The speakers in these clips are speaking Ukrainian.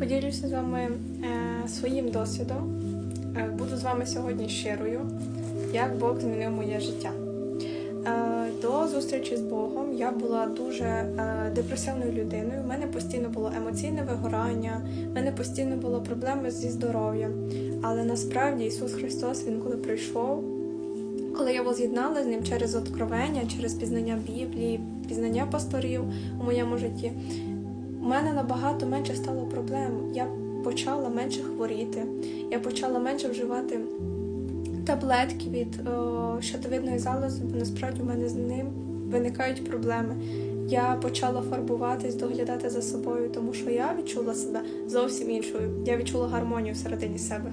Поділюся з вами е, своїм досвідом. Е, буду з вами сьогодні щирою, як Бог змінив моє життя. Е, до зустрічі з Богом я була дуже е, депресивною людиною. У мене постійно було емоційне вигорання, в мене постійно було проблеми зі здоров'ям. Але насправді Ісус Христос, Він коли прийшов, коли я воз'єднала з ним через откровення, через пізнання Біблії, пізнання пасторів у моєму житті, у мене набагато менше стало проблем. Я почала менше хворіти, я почала менше вживати таблетки від о, щитовидної залози, бо насправді у мене з ним виникають проблеми. Я почала фарбуватись, доглядати за собою, тому що я відчула себе зовсім іншою. Я відчула гармонію всередині себе.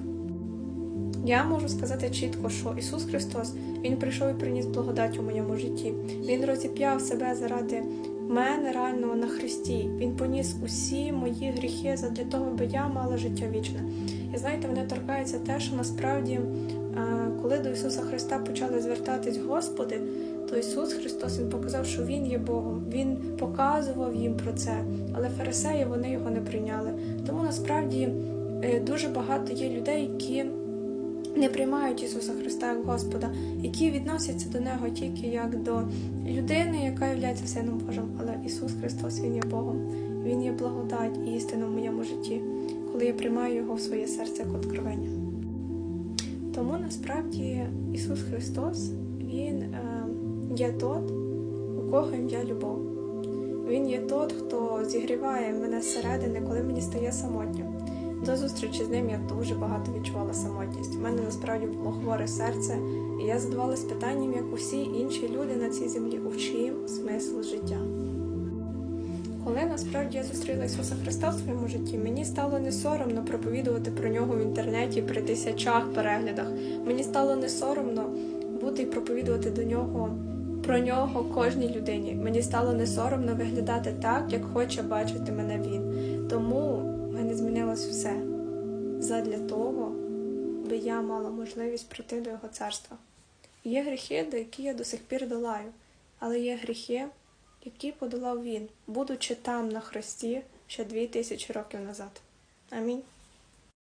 Я можу сказати чітко, що Ісус Христос Він прийшов і приніс благодать у моєму житті. Він розіп'яв себе заради мене реально на Христі. Він поніс усі мої гріхи задля того, аби я мала життя вічне. І знаєте, мене торкається те, що насправді, е, коли до Ісуса Христа почали звертатись Господи, то Ісус Христос Він показав, що Він є Богом. Він показував їм про це, але фарисеї вони його не прийняли. Тому насправді е, дуже багато є людей, які не приймають Ісуса Христа як Господа, які відносяться до Нього тільки як до людини, яка є Сином Божим. Але Ісус Христос Він є Богом, Він є благодать і істина в моєму житті, коли я приймаю Його в своє серце як откровення. Тому насправді Ісус Христос Він е, є тот, у кого ім'я любов. Він є тот, хто зігріває мене зсередини, коли мені стає самотньо. До зустрічі з ним я дуже багато відчувала самотність. У мене насправді було хворе серце, і я задавалась питанням, як усі інші люди на цій землі, у чим смисл життя. Коли насправді я зустріла Ісуса Христа в своєму житті, мені стало не соромно проповідувати про нього в інтернеті при тисячах переглядах. Мені стало не соромно бути і проповідувати до нього про нього кожній людині. Мені стало не соромно виглядати так, як хоче бачити мене він. Тому мене змінилось все задля того, би я мала можливість прийти до його царства. Є гріхи, до які я до сих пір долаю, але є гріхи, які подолав він, будучи там на хресті ще дві тисячі років назад. Амінь.